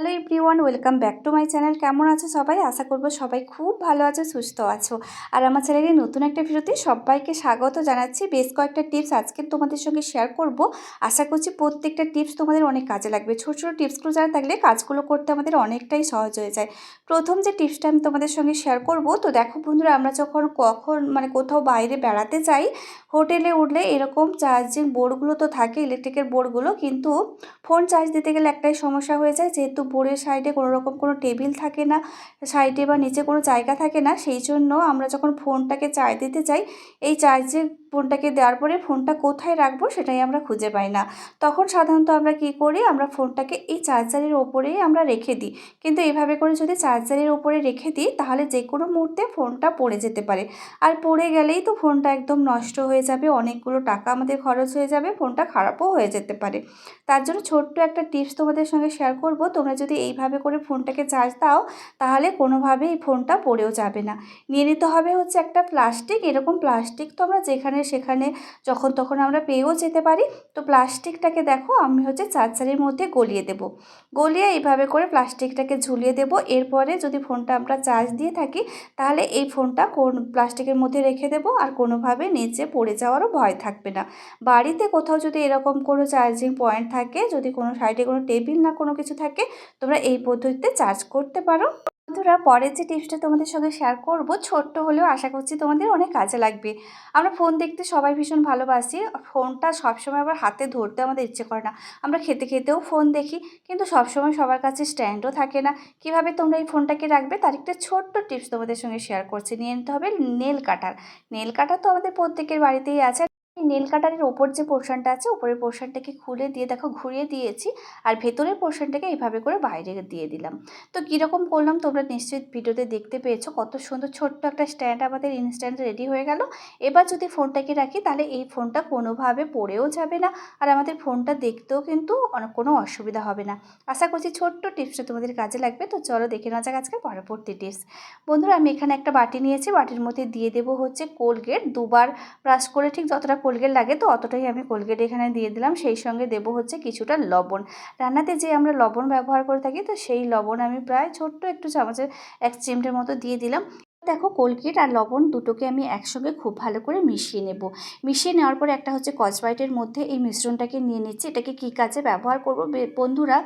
Hello everyone welcome back to my channel কেমন আছো সবাই? আশা করব সবাই খুব ভালো আছো, সুস্থ আছো। আর আমার চ্যানেলে নতুন একটা ভিডিওতে সবাইকে স্বাগত জানাচ্ছি। বেশ কয়েকটা টিপস আজকে তোমাদের সঙ্গে শেয়ার করব। আশা করছি প্রত্যেকটা টিপস তোমাদের অনেক কাজে লাগবে। ছোটো ছোটো টিপসগুলো জানা থাকলে কাজগুলো করতে আমাদের অনেকটাই সহজ হয়ে যায়। প্রথম যে টিপসটা আমি তোমাদের সঙ্গে শেয়ার করব, তো দেখো বন্ধুরা, আমরা যখন কখন মানে কোথাও বাইরে বেড়াতে যাই, হোটেলে উঠলে এরকম চার্জিং বোর্ডগুলো তো থাকে ইলেকট্রিকের বোর্ডগুলো কিন্তু ফোন চার্জ দিতে গেলে একটাই সমস্যা হয়ে যায়, যেহেতু বোর্ডের সাইডে কোনো রকম কোনো টেবিল থাকে না সাইডে বা নিচে কোনো জায়গা থাকে না, সেই জন্য আমরা যখন ফোনটাকে চার্জ দিতে চাই, এই চার্জের ফোনটাকে দেওয়ার পরে ফোনটা কোথায় রাখব সেটাই আমরা খুঁজে পাই না। তখন সাধারণত আমরা কি করি, আমরা ফোনটাকে এই চার্জারের ওপরেই আমরা রেখে দিই। কিন্তু এইভাবে করে যদি চার্জারের ওপরে রেখে দিই, তাহলে যে কোনো মুহূর্তে ফোনটা পড়ে যেতে পারে। আর পড়ে গেলেই তো ফোনটা একদম নষ্ট হয়ে যাবে, অনেকগুলো টাকা আমাদের খরচ হয়ে যাবে, ফোনটা খারাপও হয়ে যেতে পারে। তার জন্য ছোট্ট একটা টিপস তোমাদের সঙ্গে শেয়ার করব, তোমরা যদি এইভাবে করে ফোনটাকে চার্জ দাও, তাহলে কোনোভাবেই ফোনটা পড়েও যাবে না। নিয়ে নিতে হবে হচ্ছে একটা প্লাস্টিক, এরকম প্লাস্টিক তো আমরা যেখানে সেখানে যখন তখন আমরা পেয়েও যেতে পারি। তো প্লাস্টিকটাকে দেখো আমি হচ্ছে চার্জারের মধ্যে গলিয়ে দেব। গলিয়ে এইভাবে করে প্লাস্টিকটাকে ঝুলিয়ে দেব। এরপরে যদি ফোনটা আমরা চার্জ দিয়ে থাকি, তাহলে এই ফোনটা কোন প্লাস্টিকের মধ্যে রেখে দেব আর কোনোভাবে নিচে পড়ে যাওয়ারও ভয় থাকবে না। বাড়িতে কোথাও যদি এরকম কোনো চার্জিং পয়েন্ট থাকে, যদি কোনো সাইডে কোনো টেবিল না কোনো কিছু থাকে, তোমরা এই পদ্ধতিতে চার্জ করতে পারো। বন্ধুরা, পরের যে টিপসটা তোমাদের সঙ্গে শেয়ার করব, ছোট্ট হলেও আশা করছি তোমাদের অনেক কাজে লাগবে। আমরা ফোন দেখতে সবাই ভীষণ ভালোবাসি। ফোনটা সবসময় আবার হাতে ধরতে আমাদের ইচ্ছে করে না। আমরা খেতে খেতেও ফোন দেখি, কিন্তু সবসময় সবার কাছে স্ট্যান্ডও থাকে না। কীভাবে তোমরা এই ফোনটাকে রাখবে, তার একটা ছোট্ট টিপস তোমাদের সঙ্গে শেয়ার করছি। নিয়ে নিতে হবে নেল কাটার। নেল কাটার তো আমাদের প্রত্যেকের বাড়িতেই আছে। নেল কাটারের ওপর যে পোর্শনটা আছে, ওপরের পোর্শনটাকে খুলে দিয়ে দেখো, ঘুরিয়ে দিয়েছি আর ভেতরের পোর্শনটাকে এইভাবে করে বাইরে দিয়ে দিলাম। তো কীরকম করলাম তোমরা নিশ্চয়ই ভিডিওতে দেখতে পেয়েছ, কত সুন্দর ছোট্ট একটা স্ট্যান্ড আমাদের ইনস্ট্যান্ট রেডি হয়ে গেল। এবার যদি ফোনটাকে রাখি, তাহলে এই ফোনটা কোনোভাবে পড়েও যাবে না আর আমাদের ফোনটা দেখতেও কিন্তু কোনো অসুবিধা হবে না। আশা করছি ছোট্ট টিপসটা তোমাদের কাজে লাগবে, তো চলো দেখে নেওয়া যাক আজকে পরবর্তী টিপস। বন্ধুরা, আমি এখানে একটা বাটি নিয়েছি, বাটির মধ্যে দিয়ে দেবো হচ্ছে কোলগেট দুবার ব্রাশ করে ঠিক যতটা কোলগেট লাগে তো, অতটাই আমি কোলগেট এখানে দিয়ে দিলাম। সেই সঙ্গে দেব হচ্ছে কিছুটা লবণ। রান্নাতে যে আমরা লবণ ব্যবহার করে থাকি, তো সেই লবণ আমি প্রায় ছোট্ট একটু চামচের, এক চিমটের মতো দিয়ে দিলাম। দেখো কোলগেট আর লবণ দুটোকে আমি একসঙ্গে খুব ভালো করে মিশিয়ে নেব। মিশিয়ে নেওয়ার পরে একটা হচ্ছে কচবাইটের মধ্যে এই মিশ্রণটাকে নিয়ে নিচ্ছি। এটাকে কী কাজে ব্যবহার করব? বন্ধুরা,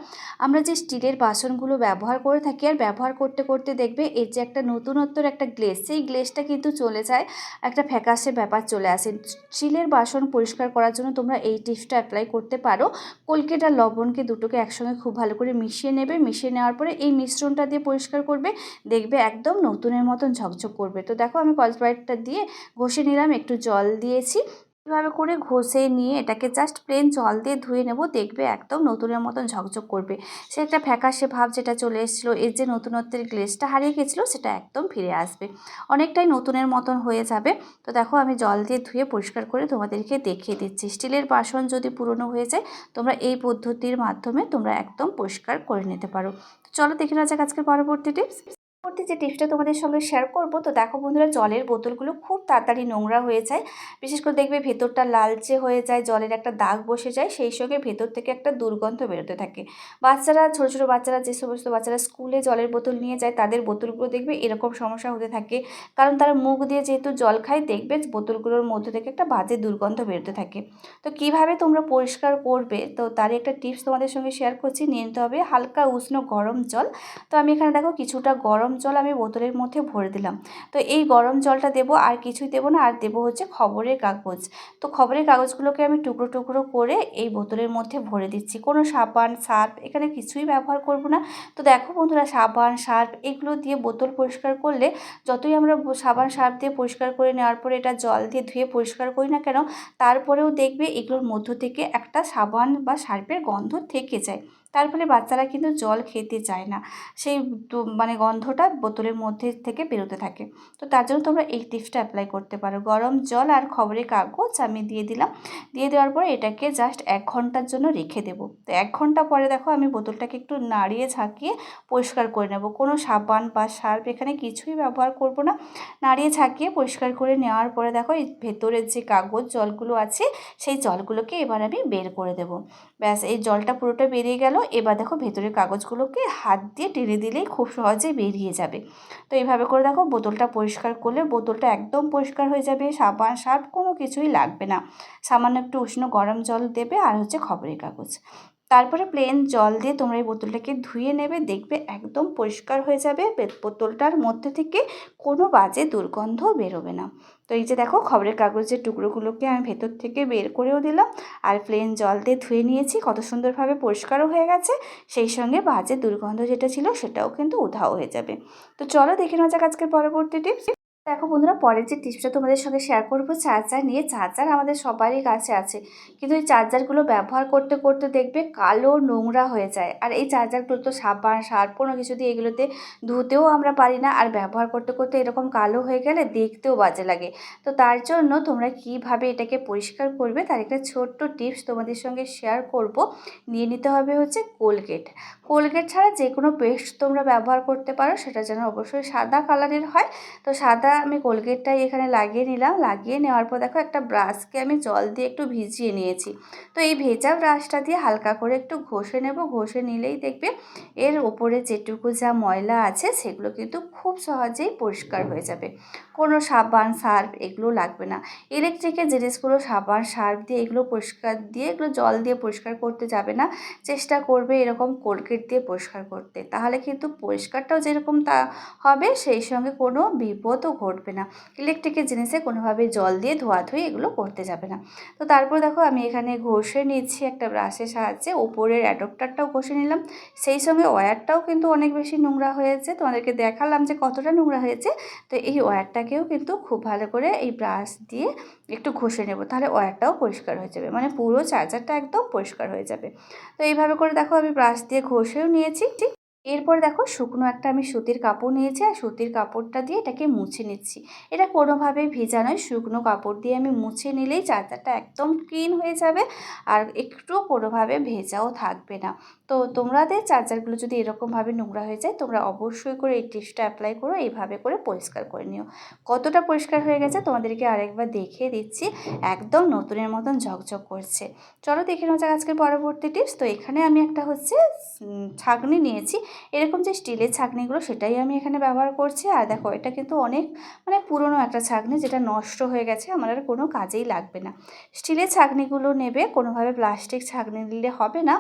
আমরা যে স্টিলের বাসনগুলো ব্যবহার করে থাকি আর ব্যবহার করতে করতে দেখবে এর যে একটা নতুনত্বর একটা গ্লেস, সেই গ্লেসটা কিন্তু চলে যায়, একটা ফ্যাকাশে ব্যাপার চলে আসে। স্টিলের বাসন পরিষ্কার করার জন্য তোমরা এই টিপসটা অ্যাপ্লাই করতে পারো। কোলগেট আর লবণকে দুটোকে একসঙ্গে খুব ভালো করে মিশিয়ে নেবে। মিশিয়ে নেওয়ার পরে এই মিশ্রণটা দিয়ে পরিষ্কার করবে। দেখবে একদম নতুনের মতন ঝকঝক করবে। তো দেখো আমি কসব্রাইটটা দিয়ে ঘষে নিলাম, একটু জল দিয়েছি। এভাবে করে ঘষে নিয়ে এটাকে জাস্ট প্লেন জল দিয়ে ধুয়ে নেব, দেখবে একদম নতুনের মতন ঝকঝক করবে। সে একটা ফ্যাকাশে ভাব যেটা চলে এসেছিল, এর যে নতুনত্বের গ্লেসটা হারিয়ে গেছিল, সেটা একদম ফিরে আসবে। অনেকটাই নতুনের মতন হয়ে যাবে। তো দেখো আমি জল দিয়ে ধুয়ে পরিষ্কার করে তোমাদেরকে দেখিয়ে দিচ্ছি। স্টিলের বাসন যদি পুরনো হয়ে যায়, তোমরা এই পদ্ধতির মাধ্যমে তোমরা একদম পরিষ্কার করে নিতে পারো। চলো দেখে নেওয়া যাক আজকের পরবর্তী টিপস পরবর্তী যে টিপসটা তোমাদের সঙ্গে শেয়ার করব, তো দেখো বন্ধুরা, জলের বোতলগুলো খুব তাড়াতাড়ি নোংরা হয়ে যায়। বিশেষ করে দেখবে ভেতরটা লালচে হয়ে যায়, জলের একটা দাগ বসে যায়, সেই সঙ্গে ভেতর থেকে একটা দুর্গন্ধ বেরোতে থাকে। বাচ্চারা, ছোটো ছোটো বাচ্চারা, যে সমস্ত বাচ্চারা স্কুলে জলের বোতল নিয়ে যায়, তাদের বোতলগুলো দেখবে এরকম সমস্যা হতে থাকে। কারণ তারা মুখ দিয়ে যেহেতু জল খায়, দেখবে বোতলগুলোর মধ্যে থেকে একটা বাজে দুর্গন্ধ বেরোতে থাকে। তো কীভাবে তোমরা পরিষ্কার করবে, তো তার একটা টিপস তোমাদের সঙ্গে শেয়ার করছি। নিয়ে নিতে হবে হালকা উষ্ণ গরম জল। তো আমি এখানে দেখো কিছুটা গরম জল আমি বোতলের মধ্যে ভরে দিলাম। তো এই গরম জলটা দেব, আর কিছুই দেবো না, আর দেবো হচ্ছে খবরের কাগজ। তো খবরের কাগজগুলোকে আমি টুকরো টুকরো করে এই বোতলের মধ্যে ভরে দিচ্ছি। কোনো সাবান, সার্ফ, এখানে কিছুই ব্যবহার করব না। তো দেখো বন্ধুরা, সাবান, সার্ফ, এগুলো দিয়ে বোতল পরিষ্কার করলে যতই আমরা সাবান, সার্ফ দিয়ে পরিষ্কার করে নেওয়ার পরে এটা জল দিয়ে ধুয়ে পরিষ্কার করি না কেন, তারপরেও দেখবে এগুলোর মধ্য থেকে একটা সাবান বা সার্ফের গন্ধ থেকে যায়। তার ফলে বাচ্চারা কিন্তু জল খেতে চায় না। সেই মানে গন্ধটা বোতলের মধ্যে থেকে বেরোতে থাকে। তো তার জন্য তোমরা এই টিপসটা অ্যাপ্লাই করতে পারো। গরম জল আর খবরের কাগজ আমি দিয়ে দিলাম। দিয়ে দেওয়ার পরে এটাকে জাস্ট এক ঘণ্টার জন্য রেখে দেবো। তো এক ঘণ্টা পরে দেখো আমি বোতলটাকে একটু নাড়িয়ে ঝাঁকিয়ে পরিষ্কার করে নেব। কোনো সাবান বা সার্ফ এখানে কিছুই ব্যবহার করব না। নাড়িয়ে ঝাঁকিয়ে পরিষ্কার করে নেওয়ার পরে দেখো এই ভেতরের যে কাগজ জলগুলো আছে, সেই জলগুলোকে এবার আমি বের করে দেব। ব্যাস, এই জলটা পুরোটা বেরিয়ে গেল। এবার দেখো ভেতরের কাগজগুলোকে হাত দিয়ে টেনে দিলেই খুব সহজে বেরিয়ে যাবে। তো এইভাবে করে দেখো বোতলটা পরিষ্কার করলে বোতলটা একদম পরিষ্কার হয়ে যাবে, সাবান সার্ফ কোনো কিছুই লাগবে না। সামান্য একটু উষ্ণ গরম জল দেবে আর হচ্ছে খবরের কাগজ। তারপরে প্লেন জল দিয়ে তোমরা এই বোতলটাকে ধুয়ে নেবে, দেখবে একদম পরিষ্কার হয়ে যাবে। বোতলটার মধ্যে থেকে কোনো বাজে দুর্গন্ধ বেরোবে না। তো এই যে দেখো, খবরের কাগজের টুকরোগুলোকে আমি ভেতর থেকে বের করেও দিলাম। আর প্লেন জল দিয়ে ধুয়ে নিয়েছি, কত সুন্দরভাবে পরিষ্কারও হয়ে গেছে। সেই সঙ্গে বাজে দুর্গন্ধ যেটা ছিল, সেটাও কিন্তু উধাও হয়ে যাবে। তো চলো দেখে নেওয়া যাক আজকের পরবর্তী টিপস দেখো বন্ধুরা, পরের যে টিপসটা তোমাদের সঙ্গে শেয়ার করব চার্জার নিয়ে চার্জার আমাদের সবারই কাছে আছে। কিন্তু এই চার্জারগুলো ব্যবহার করতে করতে দেখবে কালো নোংরা হয়ে যায়। আর এই চার্জারগুলো তো সাবান সার কোনো কিছু দিয়ে এগুলোতে ধুতেও আমরা পারি না। আর ব্যবহার করতে করতে এরকম কালো হয়ে গেলে দেখতেও বাজে লাগে। তো তার জন্য তোমরা কীভাবে এটাকে পরিষ্কার করবে, তার একটা ছোট্ট টিপস তোমাদের সঙ্গে শেয়ার করব। নিয়ে নিতে হবে হচ্ছে কোলগেট কোলগেট ছাড়া যে কোনো পেস্ট তোমরা ব্যবহার করতে পারো, সেটা যেন অবশ্যই সাদা কালারের হয়। তো সাদা আমি কোলগেটটাই এখানে লাগিয়ে নিলাম। লাগিয়ে নেওয়ার পর দেখো একটা ব্রাশকে আমি জল দিয়ে একটু ভিজিয়ে নিয়েছি। তো এই ভেজা ব্রাশটা দিয়ে হালকা করে একটু ঘষে নেব। ঘষে নিলেই দেখবে এর ওপরে যেটুকু যা ময়লা আছে, সেগুলো কিন্তু খুব সহজেই পরিষ্কার হয়ে যাবে। কোনো সাবান, সার্ফ এগুলো লাগবে না। ইলেকট্রিকের জিনিসগুলো সাবান, সার্ফ দিয়ে এগুলো পরিষ্কার দিয়ে, এগুলো জল দিয়ে পরিষ্কার করতে যাবে না। চেষ্টা করবে এরকম কোলগেট দিয়ে পরিষ্কার করতে। তাহলে কিন্তু পরিষ্কারটাও যেরকম তা হবে, সেই সঙ্গে কোনো বিপদও ঘটবে না। ইলেকট্রিকের জিনিসে কোনোভাবে জল দিয়ে ধোয়াধুয়ি এগুলো করতে যাবে না। তো তারপর দেখো আমি এখানে ঘষে নিচ্ছি একটা ব্রাশের সাহায্যে। ওপরের অ্যাডপ্টারটাও ঘষে নিলাম। সেই সঙ্গে ওয়্যারটাও কিন্তু অনেক বেশি নোংরা হয়েছে। তোমাদেরকে দেখালাম যে কতটা নোংরা হয়েছে। তো এই ওয়্যারটাকেও কিন্তু খুব ভালো করে এই ব্রাশ দিয়ে একটু ঘষে নেব। তাহলে ওয়্যারটাও পরিষ্কার হয়ে যাবে। মানে পুরো চার্জারটা একদম পরিষ্কার হয়ে যাবে। তো এইভাবে করে দেখো আমি ব্রাশ দিয়ে ঘষেও নিয়েছি। ঠিক এরপর দেখো শুকনো একটা আমি সুতির কাপড় নিয়েছি আর সুতির কাপড়টা দিয়ে এটাকে মুছে নিচ্ছি। এটা কোনোভাবে ভেজা নয়, শুকনো কাপড় দিয়ে আমি মুছে নিলেই চার্জারটা একদম ক্লিন হয়ে যাবে আর একটু কোনোভাবে ভেজাও থাকবে না। তো তোমাদের চার্জারগুলো যদি এরকমভাবে নোংরা হয়ে যায়, তোমরা অবশ্যই করে এই টিপসটা অ্যাপ্লাই করো, এইভাবে করে পরিষ্কার করে নিও। কতটা পরিষ্কার হয়ে গেছে তোমাদেরকে আরেকবার দেখিয়ে দিচ্ছি, একদম নতুনের মতন ঝকঝক করছে। চলো দেখে নেওয়া যাক আজকের পরবর্তী টিপস। তো এখানে আমি একটা হচ্ছে ছাগনি নিয়েছি। এরকম যে স্টিলের ছাঁকনিগুলো সেটাই আমি এখানে ব্যবহার করছি। আর দেখো, এটা কিন্তু অনেক মানে পুরনো একটা ছাঁকনি যেটা নষ্ট হয়ে গেছে, আমার আর কোনো কাজেই লাগবে না। স্টিলের ছাঁকনিগুলো নেবে, কোনোভাবে প্লাস্টিক ছাঁকনি নিলে হবে না।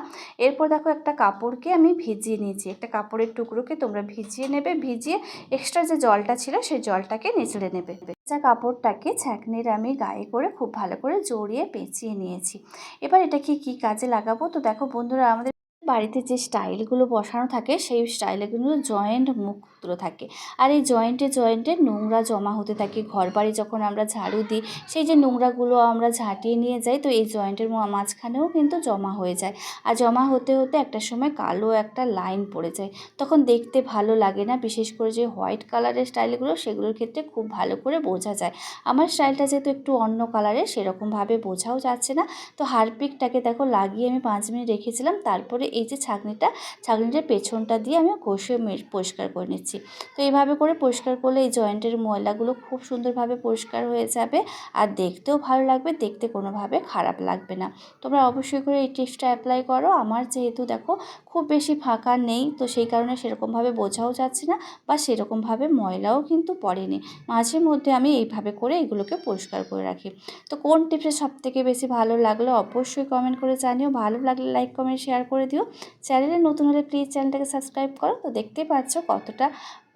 এরপর দেখো একটা কাপড়কে আমি ভিজিয়ে নিয়েছি। একটা কাপড়ের টুকরোকে তোমরা ভিজিয়ে নেবে, ভিজিয়ে এক্সট্রা যে জলটা ছিল সেই জলটাকে নিচড়ে নেবে। যা কাপড়টাকে ছাঁকনির আমি গায়ে করে খুব ভালো করে জড়িয়ে পেঁচিয়ে নিয়েছি। এবার এটাকে কি কাজে লাগাবো? তো দেখো বন্ধুরা, আমাদের বাড়িতে যে স্টাইলগুলো বসানো থাকে, সেই স্টাইলে কিন্তু জয়েন্ট মুখগুলো থাকে। আর এই জয়েন্টে জয়েন্টে নোংরা জমা হতে থাকে। ঘর বাড়ি যখন আমরা ঝাড়ু দিই, সেই যে নোংরাগুলো আমরা ঝাঁটিয়ে নিয়ে যাই, তো এই জয়েন্টের মাঝখানেও কিন্তু জমা হয়ে যায়। আর জমা হতে হতে একটা সময় কালো একটা লাইন পড়ে যায়। তখন দেখতে ভালো লাগে না, বিশেষ করে যে হোয়াইট কালারের স্টাইলগুলো, সেগুলোর ক্ষেত্রে খুব ভালো করে বোঝা যায়। আমার স্টাইলটা যেহেতু একটু অন্য কালারের, সেরকমভাবে বোঝাও যাচ্ছে না। তো হারপিকটাকে দেখো, লাগিয়ে আমি পাঁচ মিনিট রেখেছিলাম, তারপরে এই যে ছাঁকনিটা, ছাঁকনিটার পেছনটা দিয়ে আমি ঘষে পরিষ্কার করে নিচ্ছি। তো এইভাবে করে পরিষ্কার করলে এই জয়েন্টের ময়লাগুলো খুব সুন্দরভাবে পরিষ্কার হয়ে যাবে আর দেখতেও ভালো লাগবে, দেখতে কোনোভাবে খারাপ লাগবে না। তোমরা অবশ্যই করে এই টিপসটা অ্যাপ্লাই করো। আমার যেহেতু দেখো খুব বেশি ফাঁকা নেই। তো সেই কারণে সেরকমভাবে বোঝাও যাচ্ছে না বা সেরকমভাবে ময়লাও কিন্তু পড়েনি। মাঝে মধ্যে আমি এইভাবে করে এগুলোকে পরিষ্কার করে রাখি। তো কোন টিপসটা সবথেকে বেশি ভালো লাগল অবশ্যই কমেন্ট করে জানিও। ভালো লাগলে লাইক কমেন্ট শেয়ার করে দিও। চ্যানেলে নতুন হলে প্লিজ চ্যানেলটাকে সাবস্ক্রাইব করো। তো দেখতেই পাচ্ছ কতটা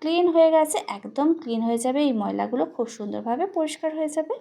ক্লিন হয়ে গেছে। একদম ক্লিন হয়ে যাবে। এই ময়লাগুলো খুব সুন্দরভাবে পরিষ্কার হয়ে যাবে।